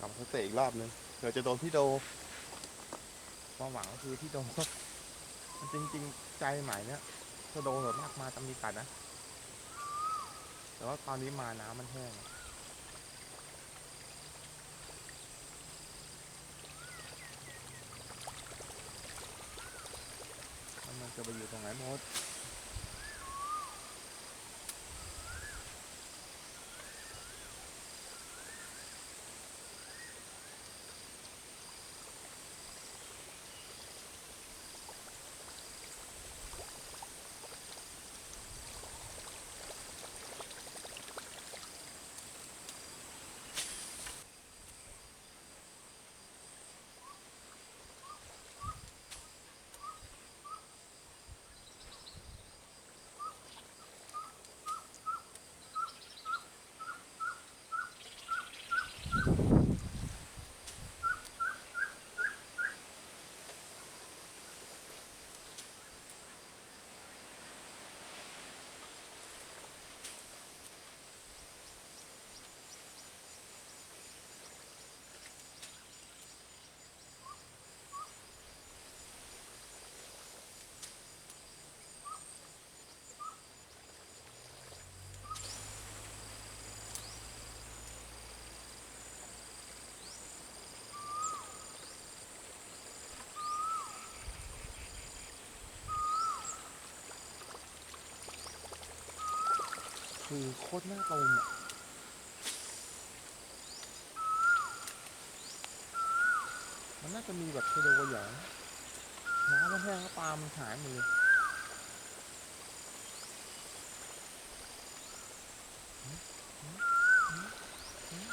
กลับมาเตะอีกรอบนึงเผื่อจะโดนพี่โดความหวังก็คือพี่โดก็มันจริง ๆ ใจหมายเนี้ยถ้าโดนแบบมากมาตำมีกัดนะ แต่ว่าตอนนี้มาน้ำมันแห้งมันจะไปอยู่ตรงไหนหมด คือโคตรน่าตมอะมันน่าจะมีแบบเชโดว์อย่างน้ำมันแห้งแล้วปลามันหายหมดเลยหืมหืมหืมหืม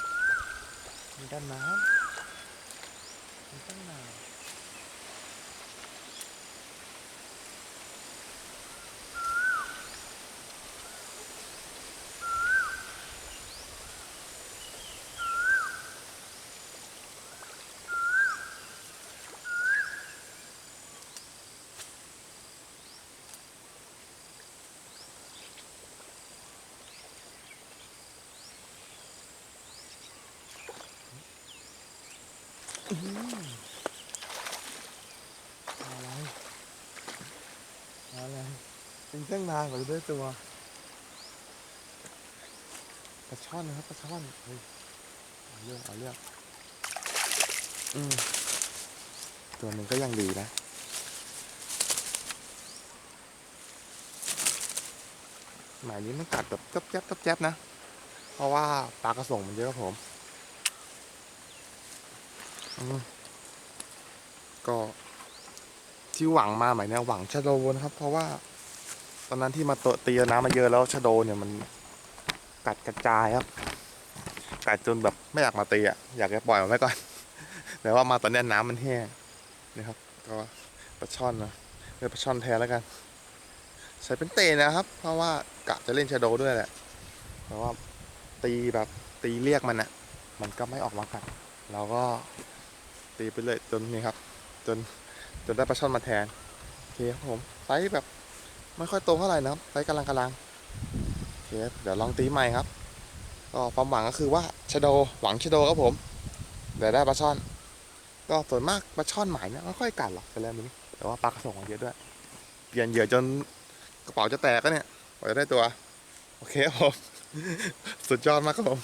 มีด้านน้ำมีตั้งนาน อะไรอะไรเป็นตั้งนานกว่าจะได้ตัวปลาช่อนนะครับปลาช่อนเฮ้ยเอาเรื่องเอาเรื่องอืมตัวหนึ่งก็ยังดีนะหมายนี้มันกัดแบบจับแจ๊บจับจ๊บนะ เพราะว่าปลากระส่งมันเยอะครับผม ก็ที่หวังมาใหมายเนี่ยหวังชะโดนะครับ เพราะว่า ตอนนั้นที่มาโตะตีน้ำมาเยอะแล้วชะโดเนี่ยมันกัดกระจายครับ กัดจนแบบไม่อยากมาตีอะอยากจะปล่อยมันไว้ก่อน แต่ว่ามาตอนนี้น้ำมันแห้งนะครับ ก็ปลาช่อนนะเรียปลาช่อนแทนแล้วกันใช้เป็นเตะนะครับ เพราะว่ากะจะเล่นชะโดด้วยแหละแต่ว่าตีแบบตีเรียกมันอะมันก็ไม่ออกมากัดเราก็ ตีไปเลยจนนี่ครับ จนจนได้ปลาช่อนมาแทนโอเคครับผมไซส์แบบไม่ค่อยโตเท่าไหร่นะครับไซส์กำลังกำลังโอเคเดี๋ยวลองตีใหม่ครับก็ความหวังก็คือว่าชะโดหวังชะโดครับผมเดี๋ยวได้ปลาช่อน ก็ส่วนมากปลาช่อนหมายเนี่ยไม่ค่อยกัดหรอกไปแล้วนี้แต่ว่าปลากระสงเยอะด้วยเปลี่ยนเหยื่อจนกระเป๋าจะแตกก็เนี่ยกว่าจะได้ตัว โอเคครับผม สุดยอดมากครับผม